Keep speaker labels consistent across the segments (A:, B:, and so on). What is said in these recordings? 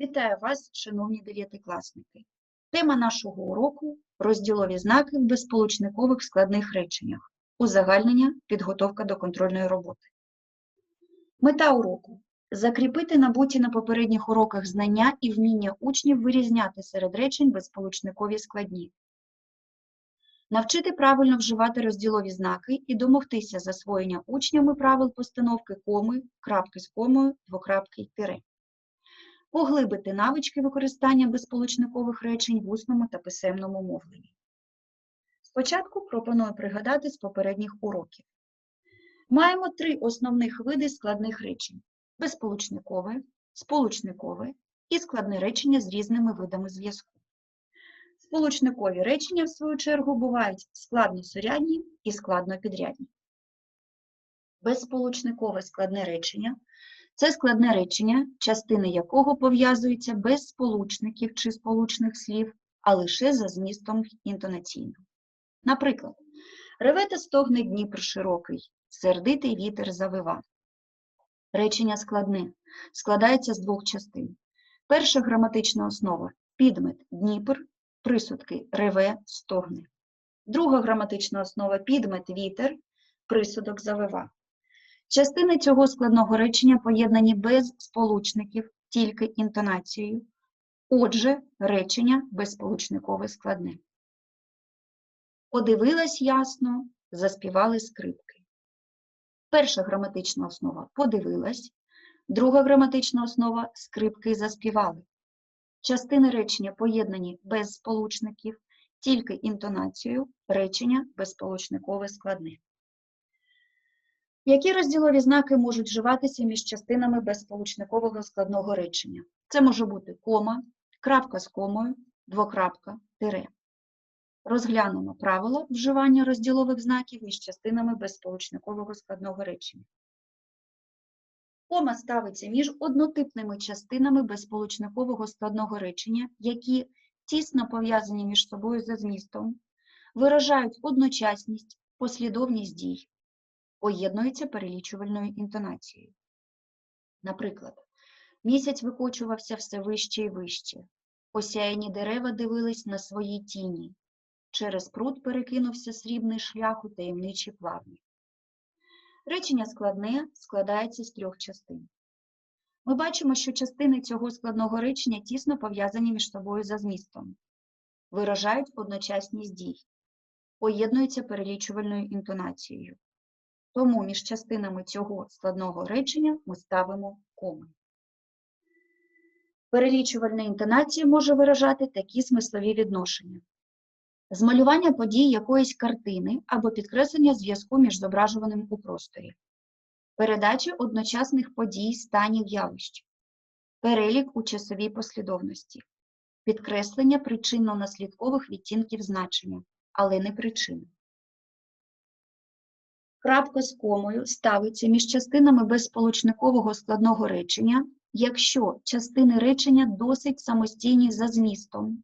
A: Вітаю вас, шановні дев'ятикласники. Тема нашого уроку розділові знаки в безсполучникових складних реченнях. Узагальнення, підготовка до контрольної роботи. Мета уроку закріпити набуті на попередніх уроках знання і вміння учнів вирізняти серед речень безсполучникові складні. Навчити правильно вживати розділові знаки і домогтися засвоєння учнями правил постановки коми, крапки з комою, двокрапки й тире поглибити навички використання безсполучникових речень в усному та писемному мовленні. Спочатку пропоную пригадати з попередніх уроків. Маємо три основних види складних речень: безсполучникове, сполучникове і складне речення з різними видами зв'язку. Сполучникові речення, в свою чергу, бувають складносурядні і складнопідрядні. Безсполучникове складне речення це складне речення, частини якого пов'язуються без сполучників чи сполучних слів, а лише за змістом інтонаційно. Наприклад, реве та стогне Дніпр широкий, сердитий вітер завива. Речення складне, складається з двох частин. Перша граматична основа підмет Дніпр, присудки реве, стогне. Друга граматична основа підмет вітер, присудок завива. Частини цього складного речення поєднані без сполучників, тільки інтонацією. Отже, речення безсполучникове складне. Подивилась ясно, заспівали скрипки. Перша граматична основа подивилась, друга граматична основа скрипки заспівали. Частини речення поєднані без сполучників, тільки інтонацією, речення безсполучникове складне. Які розділові знаки можуть вживатися між частинами безсполучникового складного речення? Це може бути кома, крапка з комою, двокрапка, тире. Розглянемо правила вживання розділових знаків між частинами безсполучникового складного речення. Кома ставиться між однотипними частинами безсполучникового складного речення, які тісно пов'язані між собою за змістом, виражають одночасність, послідовність дій поєднується перелічувальною інтонацією. Наприклад, місяць викочувався все вище і вище, осяяні дерева дивились на свої тіні, через пруд перекинувся срібний шлях у таємничі плавні. Речення складне складається з трьох частин. Ми бачимо, що частини цього складного речення тісно пов'язані між собою за змістом, виражають одночасність дій, поєднуються перелічувальною інтонацією. Тому між частинами цього складного речення ми ставимо коми. Перелічувальна інтонація може виражати такі смислові відношення. Змалювання подій якоїсь картини або підкреслення зв'язку між зображуваним у просторі, передача одночасних подій, станів явищ, перелік у часовій послідовності, підкреслення причинно-наслідкових відтінків значення, але не причини. Крапка з комою ставиться між частинами безсполучникового складного речення, якщо частини речення досить самостійні за змістом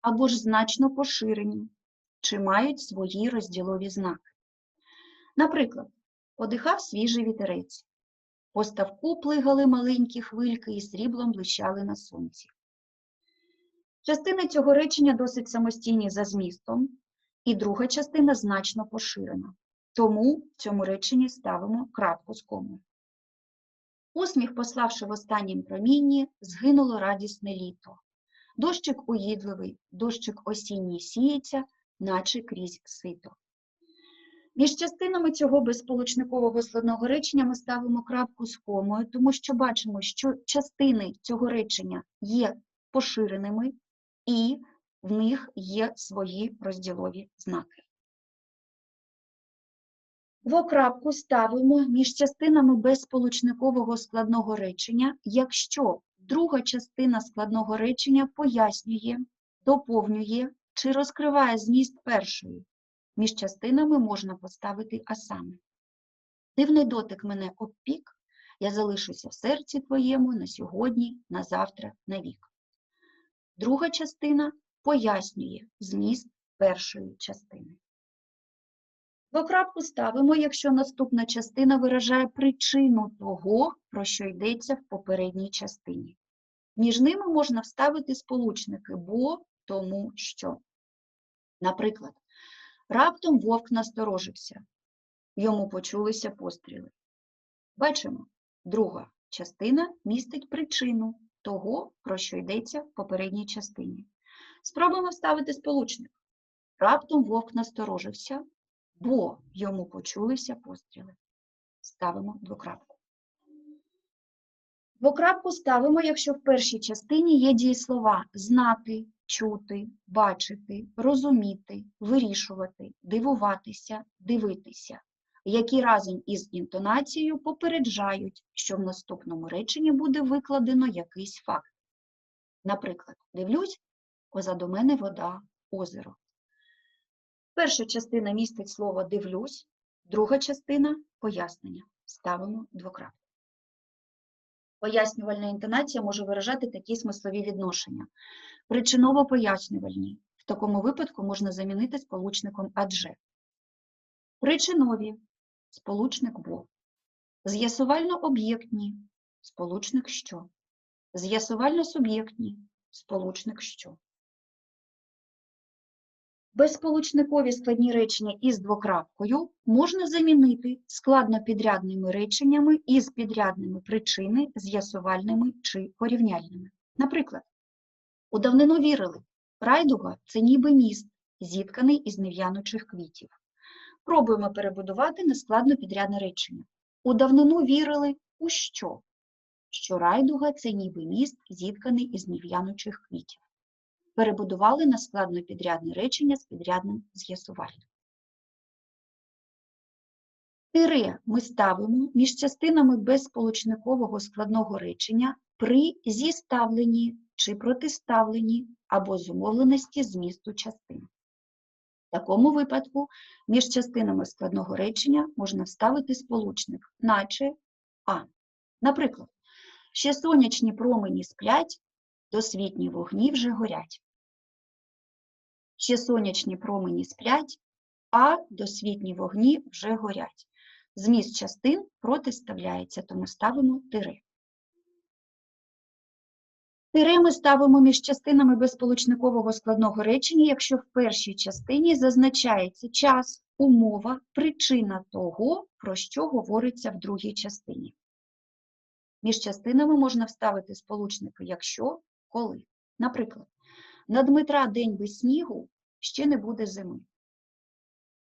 A: або ж значно поширені, чи мають свої розділові знаки. Наприклад, подихав свіжий вітерець, по ставку плигали маленькі хвильки і сріблом блищали на сонці. Частини цього речення досить самостійні за змістом, і друга частина значно поширена. Тому в цьому реченні ставимо крапку з комою. Усміх, пославши в останнім промінні, згинуло радісне літо. Дощик уїдливий, дощик осінній сіється, наче крізь сито. Між частинами цього безсполучникового складного речення ми ставимо крапку з комою, тому що бачимо, що частини цього речення є поширеними і в них є свої розділові знаки. Двокрапку ставимо між частинами безсполучникового складного речення, якщо друга частина складного речення пояснює, доповнює чи розкриває зміст першої. Між частинами можна поставити а саме. Дивний дотик мене обпік, я залишуся в серці твоєму на сьогодні, на завтра, на вік. Друга частина пояснює зміст першої частини. Двокрапку ставимо, якщо наступна частина виражає причину того, про що йдеться в попередній частині. Між ними можна вставити сполучники бо, тому, що. Наприклад, раптом вовк насторожився, йому почулися постріли. Бачимо, друга частина містить причину того, про що йдеться в попередній частині. Спробуємо вставити сполучник. Раптом вовк насторожився, бо йому почулися постріли. Ставимо двокрапку. Двокрапку ставимо, якщо в першій частині є дієслова знати, чути, бачити, розуміти, вирішувати, дивуватися, дивитися, які разом із інтонацією попереджають, що в наступному реченні буде викладено якийсь факт. Наприклад, дивлюсь, позаду мене вода, озеро. Перша частина містить слово дивлюсь, друга частина пояснення. Ставимо двокрапку. Пояснювальна інтонація може виражати такі смислові відношення. Причиново-пояснювальні. В такому випадку можна замінити сполучником адже. Причинові сполучник бо. З'ясувально-об'єктні сполучник що. З'ясувально-суб'єктні сполучник що. Безсполучникові складні речення із двокрапкою можна замінити складнопідрядними реченнями із підрядними причини, з'ясувальними чи порівняльними. Наприклад, у давнину вірили, райдуга – це ніби міст, зітканий із нев'янучих квітів. Пробуємо перебудувати на складнопідрядне речення. У давнину вірили у що? Що райдуга – це ніби міст, зітканий із нев'янучих квітів перебудували на складнопідрядне речення з підрядним з'ясувальним. Тире ми ставимо між частинами безсполучникового складного речення при зіставленні чи протиставленні або зумовленості змісту частин. В такому випадку між частинами складного речення можна вставити сполучник, наче А. Наприклад, ще сонячні промені сплять, досвітні вогні вже горять. Ще сонячні промені сплять, а досвітні вогні вже горять. Зміст частин протиставляється, тому ставимо тире. Тире ми ставимо між частинами безсполучникового складного речення, якщо в першій частині зазначається час, умова, причина того, про що говориться в другій частині. Між частинами можна вставити сполучники якщо, коли. Наприклад, на Дмитра день без снігу ще не буде зими.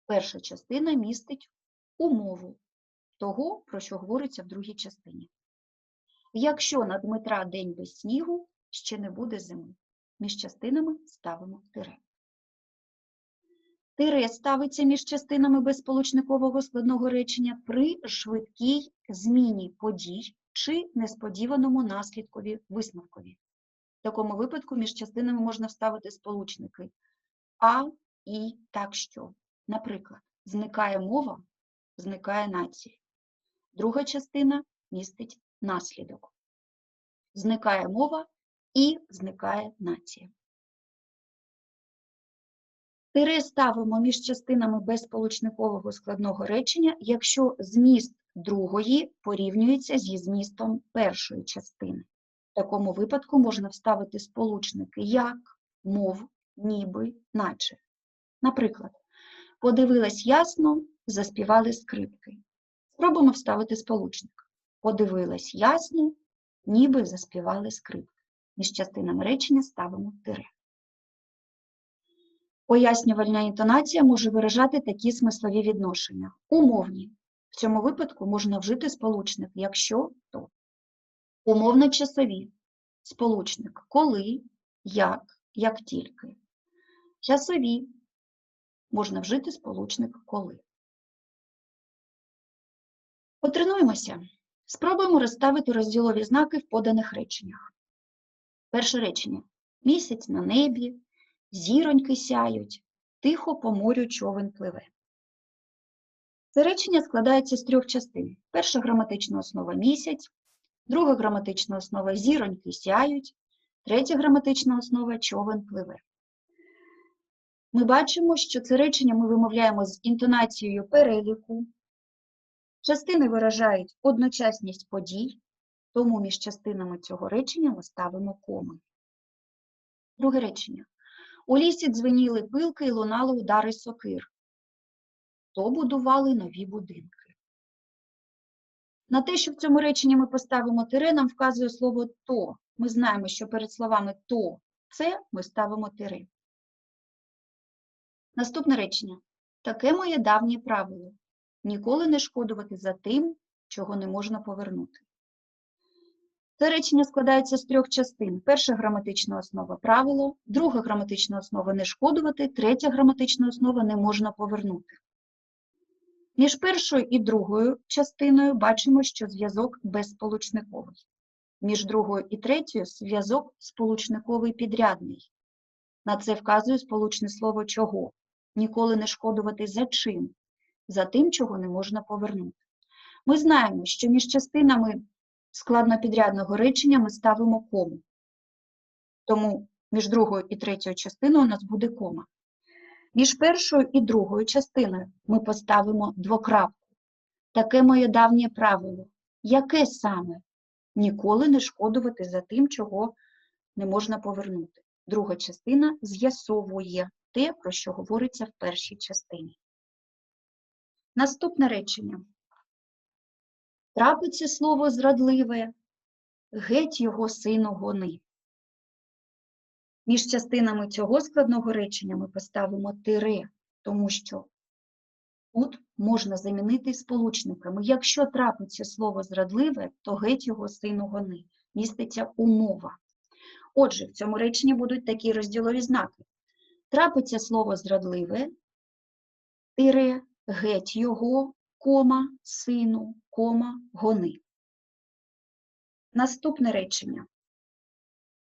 A: Перша частина містить умову того, про що говориться в другій частині. Якщо на Дмитра день без снігу, ще не буде зими. Між частинами ставимо тире. Тире ставиться між частинами безсполучникового складного речення при швидкій зміні подій чи несподіваному наслідкові висновкові. Такому випадку між частинами можна вставити сполучники а, і, так що. Наприклад, зникає мова, зникає нація. Друга частина містить наслідок. Зникає мова і зникає нація. Тире ставимо між частинами безсполучникового складного речення, якщо зміст другої порівнюється зі змістом першої частини. В такому випадку можна вставити сполучники як, мов, ніби, наче. Наприклад, подивилась ясно, заспівали скрипки. Спробуємо вставити сполучник. Подивилась ясно, ніби заспівали скрипки. Між частинами речення ставимо тире. Пояснювальна інтонація може виражати такі смислові відношення. Умовні. В цьому випадку можна вжити сполучник якщо то. Умовно-часові. Сполучник коли, як, як тільки. Часові. Можна вжити сполучник коли. Потренуємося. Спробуємо розставити розділові знаки в поданих реченнях. Перше речення. Місяць на небі, зіроньки сяють, тихо по морю човен пливе. Це речення складається з трьох частин. Перша граматична основа місяць, друга граматична основа зіроньки сяють, третя граматична основа човен пливе. Ми бачимо, що це речення ми вимовляємо з інтонацією переліку. Частини виражають одночасність подій, Тому між частинами цього речення ми ставимо коми. Друге речення. У лісі дзвеніли пилки і лунали удари сокир. То будували нові будинки. На те, що в цьому реченні ми поставимо тире, нам вказує слово то. Ми знаємо, що перед словами то, це ми ставимо тире. Наступне речення. Таке моє давнє правило. Ніколи не шкодувати за тим, чого не можна повернути. Це речення складається з трьох частин. Перша граматична основа правило, друга граматична основа не шкодувати, третя граматична основа не можна повернути. Між першою і другою частиною бачимо, що зв'язок безсполучниковий. Між другою і третьою зв'язок сполучниковий підрядний. На це вказує сполучне слово чого. Ніколи не шкодувати за чим, за тим, чого не можна повернути. Ми знаємо, що між частинами складнопідрядного речення ми ставимо кому. Тому між другою і третьою частиною у нас буде кома. Між першою і другою частиною ми поставимо двокрапку. Таке моє давнє правило. Яке саме? Ніколи не шкодувати за тим, чого не можна повернути. Друга частина з'ясовує те, про що говориться в першій частині. Наступне речення. Трапиться слово зрадливе, геть його сину гони. Між частинами цього складного речення ми поставимо тире, тому що тут можна замінити сполучниками. Якщо трапиться слово зрадливе, то геть його сину гони. Міститься умова. Отже, в цьому реченні будуть такі розділові знаки. Трапиться слово зрадливе, тире, геть його, кома, сину, кома, гони. Наступне речення.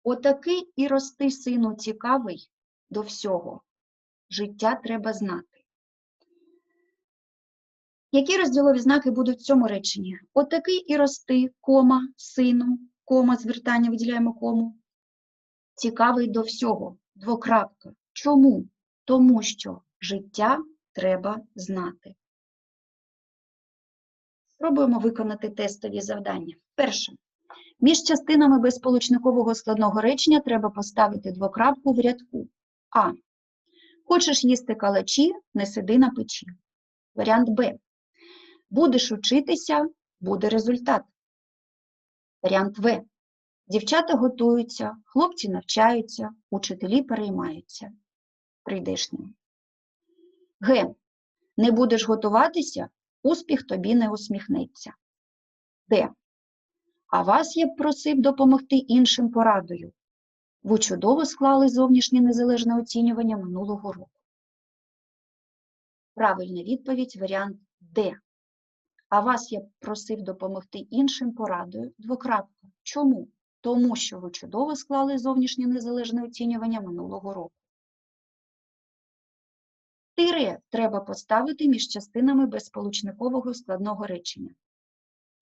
A: Отакий і рости, сину, цікавий до всього. Життя треба знати. Які розділові знаки будуть в цьому реченні? Отакий і рости, кома, сину, кома, звертання виділяємо кому. Цікавий до всього, двокрапка. Чому? Тому що життя треба знати. Спробуємо виконати тестові завдання. Перше. Між частинами безсполучникового складного речення треба поставити двокрапку в рядку. А. Хочеш їсти калачі, не сиди на печі. Варіант Б. Будеш учитися, буде результат. Варіант В. Дівчата готуються, хлопці навчаються, учителі переймаються. Прийдешнім. Г. Не будеш готуватися, успіх тобі не усміхнеться. Д. А вас я б просив допомогти іншим порадою. Ви чудово склали зовнішнє незалежне оцінювання минулого року. Правильна відповідь варіант Д. А вас я б просив допомогти іншим порадою. Двокрапка. Чому? Тому що ви чудово склали зовнішнє незалежне оцінювання минулого року. Тире треба поставити між частинами безсполучникового складного речення.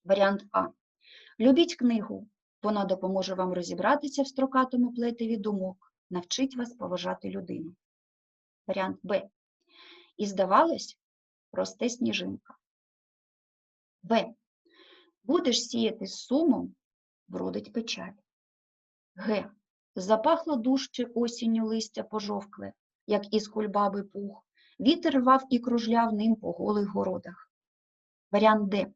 A: Варіант А. Любіть книгу. Вона допоможе вам розібратися в строкатому плетеві думок, навчить вас поважати людину. Варіант Б. І здавалось, росте сніжинка. В. Будеш сіяти з сумом, вродить печаль. Г. Запахло дужче осінню листя пожовкле, як із кульбаби пух. Вітер рвав і кружляв ним по голих городах. Варіант Д.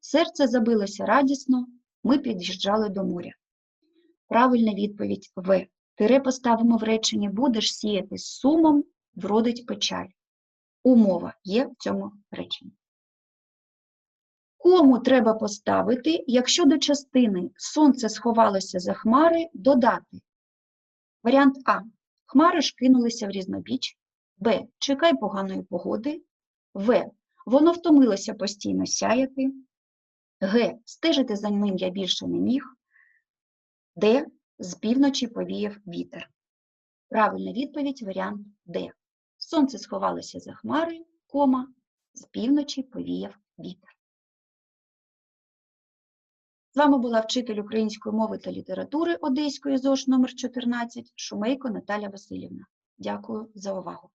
A: Серце забилося радісно, ми під'їжджали до моря. Правильна відповідь В. Тире поставимо в реченні будеш сіяти з сумом, вродить печаль. Умова є в цьому реченні. Кому треба поставити, якщо до частини сонце сховалося за хмари, додати. Варіант А. Хмари ж кинулися в різнобіч. Б. Чекай поганої погоди. В. Воно втомилося постійно сяяти. Г. Стежити за ним я більше не міг. Д. З півночі повіяв вітер. Правильна відповідь варіант Д. Сонце сховалося за хмари, кома, з півночі повіяв вітер. З вами була вчитель української мови та літератури Одеської ЗОШ номер 14 Шумейко Наталя Васильівна. Дякую за увагу.